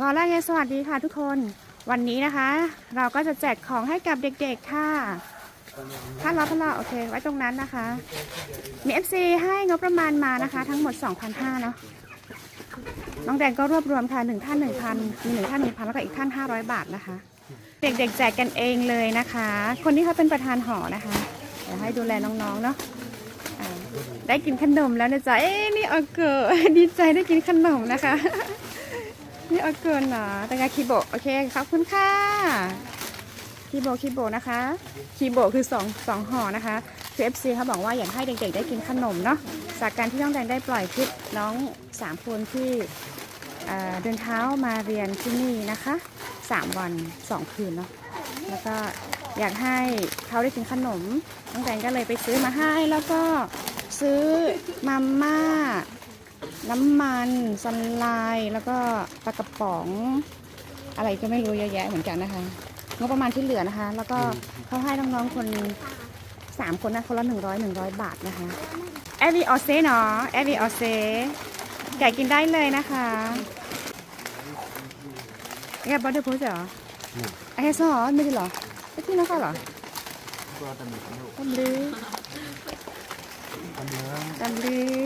งอแรกเงสวัสดีค่ะทุกคน วันนี้นะคะ เราก็จะแจกของให้กับเด็กๆค่ะท่านรับท่านรับโอเคไว้ตรงนั้นนะคะ มี FC ให้งบประมาณมานะคะ ทั้งหมด 2,500เนาะน้องแดงก็รวบรวมค่ะหนึ่งท่าน1,000มีหนึ่งท่าน1,000แล้วก็อีกท่าน500บาทนะคะ เด็กๆแจกกันเองเลยนะคะ คนนี้เขาเป็นประธานหอนะคะเดี๋ยวให้ดูแลน้องๆเนาะได้กินขนมแล้วนะจ๊ะเอ๊ะนี่ออเกอร์ดีใจได้กินขนมนะคะ นี่เอาเกินเหรอแต่งาคีโบโอเคขอบคุณค่ะคีโบคีโบนะคะคีโบคือสองสองห่อนะคะคือ FC เขาบอกว่าอยากให้เด็กๆได้กินขนมเนาะจากการที่น้องแดงได้ปล่อยคลิปน้องสามคนที่เอ่อเดินเท้ามาเรียนที่นี่นะคะสามวันสองคืนเนาะแล้วก็อยากให้เขาได้กินขนมน้องแดงก็เลยไปซื้อมาให้แล้วก็ซื้อมาม่า น้ำมันสไลด์แล้วก็ปลากระป๋อง อะไรก็ไม่รู้เยอะแยะเหมือนกันนะคะงบประมาณที่เหลือนะคะ แล้วก็เขาให้น้องๆคนสามคนนะคนละหนึ่งร้อยหนึ่งร้อยบาทนะคะแอวีออเซ่เนาะแอวีออเซ่ไก่กินได้เลยนะคะแกบอสเดอร์พูดเหรอไอ้แค่ซอไม่ใช่เหรอไอ้ที่นั่นก็เหรอตัมลือตัมลือ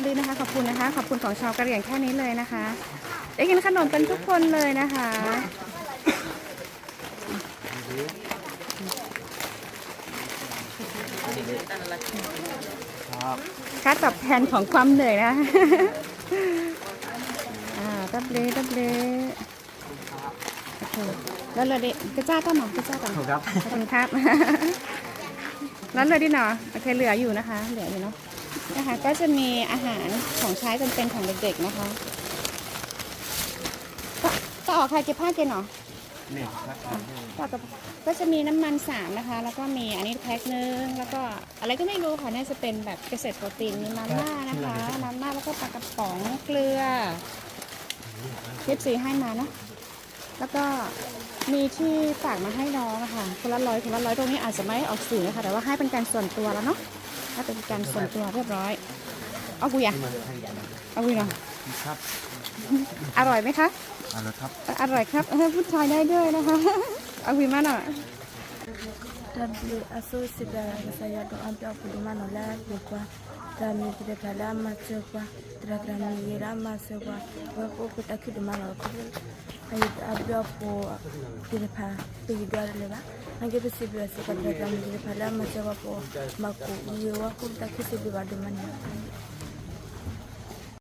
ตัมลือนะคะ ขอบคุณนะคะ ขอบคุณของชาวกะเหรี่ยงแค่นี้เลยนะคะ ได้กินขนมกันทุกคนเลยนะคะค่าตอบแทนของความเหนื่อยนะ อ่าตับเลตับเลโอเคแล้วเลยดิกระจ้าต้อหมอกระจ้าต้อหมอครับขอบคุณครับ แล้วเลยดิหนอโอเคเหลืออยู่นะคะ เหลืออยู่เนาะ นะคะ ก็จะมีอาหารของใช้จำเป็นของเด็กๆนะคะก็ก็ออกใครเก็บผ้าเกณฑ์เหรอเนี่ยนะครับต่อกับก็จะมีน้ำมันสามนะคะ แล้วก็มีอันนี้แพ็คนึงแล้วก็อะไรก็ไม่รู้ค่ะน่าจะเป็นแบบเกษตรโปรตีนมีมาม่านะคะมาม่าแล้วก็ปลากระป๋องเกลือเทียบสีให้มาเนาะแล้วก็มีที่ฝากมาให้น้องอะค่ะคนละร้อยคนละร้อยตรงนี้อาจจะไม่ออกสื่อนะคะแต่ว่าให้เป็นการส่วนตัวแล้วเนาะ ถ้าเป็นการส่วนตัวเรียบร้อย เอากุยอะเอากุยเนาะครับ อร่อยไหมคะเอาละครับ อร่อยครับเออพูดไทยได้ด้วยนะคะ เอากุยมาหน่อย Tabli aso sida saya doa ambil aku di mana lah lupa kami tidak dalam masuk wa tidak kami gira masuk wa aku kita aku di mana aku ayo ambil aku tidak pa pergi dua leba Nagibisibiwa si Kadrata Mujiri Pala Majawa po Maku Iwa Kunta Kisibiwa Duman